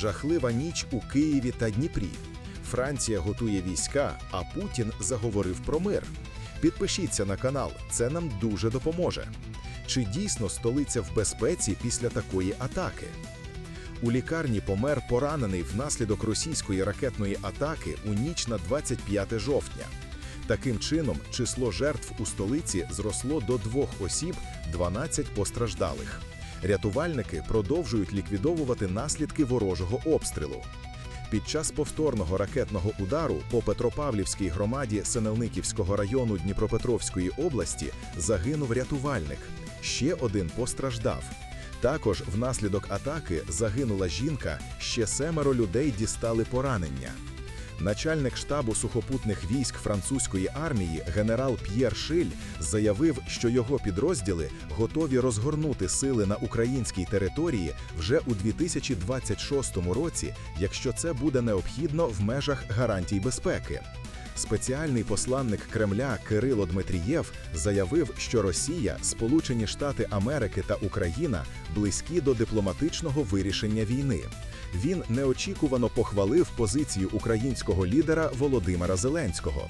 Жахлива ніч у Києві та Дніпрі. Франція готує війська, а Путін заговорив про мир. Підпишіться на канал, це нам дуже допоможе. Чи дійсно столиця в безпеці після такої атаки? У лікарні помер поранений внаслідок російської ракетної атаки у ніч на 25 жовтня. Таким чином, число жертв у столиці зросло до двох осіб, 12 постраждалих. Рятувальники продовжують ліквідовувати наслідки ворожого обстрілу. Під час повторного ракетного удару по Петропавлівській громаді Синелниківського району Дніпропетровської області загинув рятувальник. Ще один постраждав. Також внаслідок атаки загинула жінка, ще семеро людей дістали поранення. Начальник штабу сухопутних військ французької армії генерал П'єр Шиль заявив, що його підрозділи готові розгорнути сили на українській території вже у 2026 році, якщо це буде необхідно в межах гарантій безпеки. Спеціальний посланник Кремля Кирило Дмитрієв заявив, що Росія, Сполучені Штати Америки та Україна близькі до дипломатичного вирішення війни. Він неочікувано похвалив позицію українського лідера Володимира Зеленського.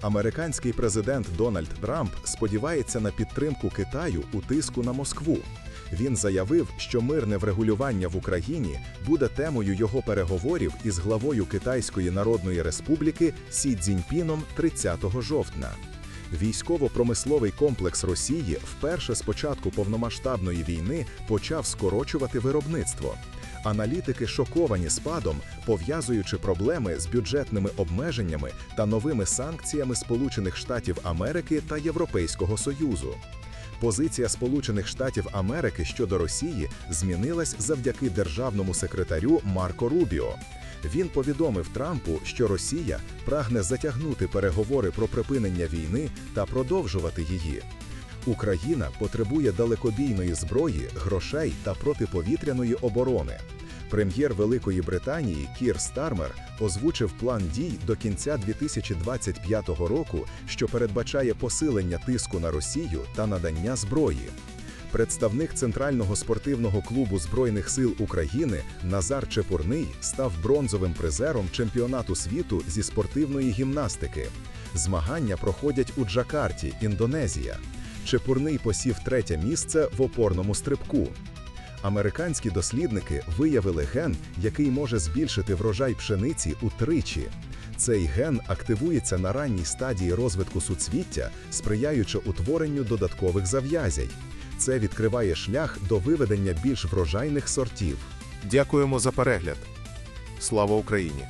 Американський президент Дональд Трамп сподівається на підтримку Китаю у тиску на Москву. Він заявив, що мирне врегулювання в Україні буде темою його переговорів із главою Китайської Народної Республіки Сі Цзіньпіном 30 жовтня. Військово-промисловий комплекс Росії вперше з початку повномасштабної війни почав скорочувати виробництво. Аналітики шоковані спадом, пов'язуючи проблеми з бюджетними обмеженнями та новими санкціями Сполучених Штатів Америки та Європейського Союзу. Позиція Сполучених Штатів Америки щодо Росії змінилась завдяки державному секретарю Марко Рубіо. Він повідомив Трампу, що Росія прагне затягнути переговори про припинення війни та продовжувати її. Україна потребує далекобійної зброї, грошей та протиповітряної оборони. Прем'єр Великої Британії Кір Стармер озвучив план дій до кінця 2025 року, що передбачає посилення тиску на Росію та надання зброї. Представник Центрального спортивного клубу Збройних сил України Назар Чепурний став бронзовим призером чемпіонату світу зі спортивної гімнастики. Змагання проходять у Джакарті, Індонезія. Чепурний посів третє місце в опорному стрибку. Американські дослідники виявили ген, який може збільшити врожай пшениці утричі. Цей ген активується на ранній стадії розвитку суцвіття, сприяючи утворенню додаткових зав'язей. Це відкриває шлях до виведення більш врожайних сортів. Дякуємо за перегляд. Слава Україні!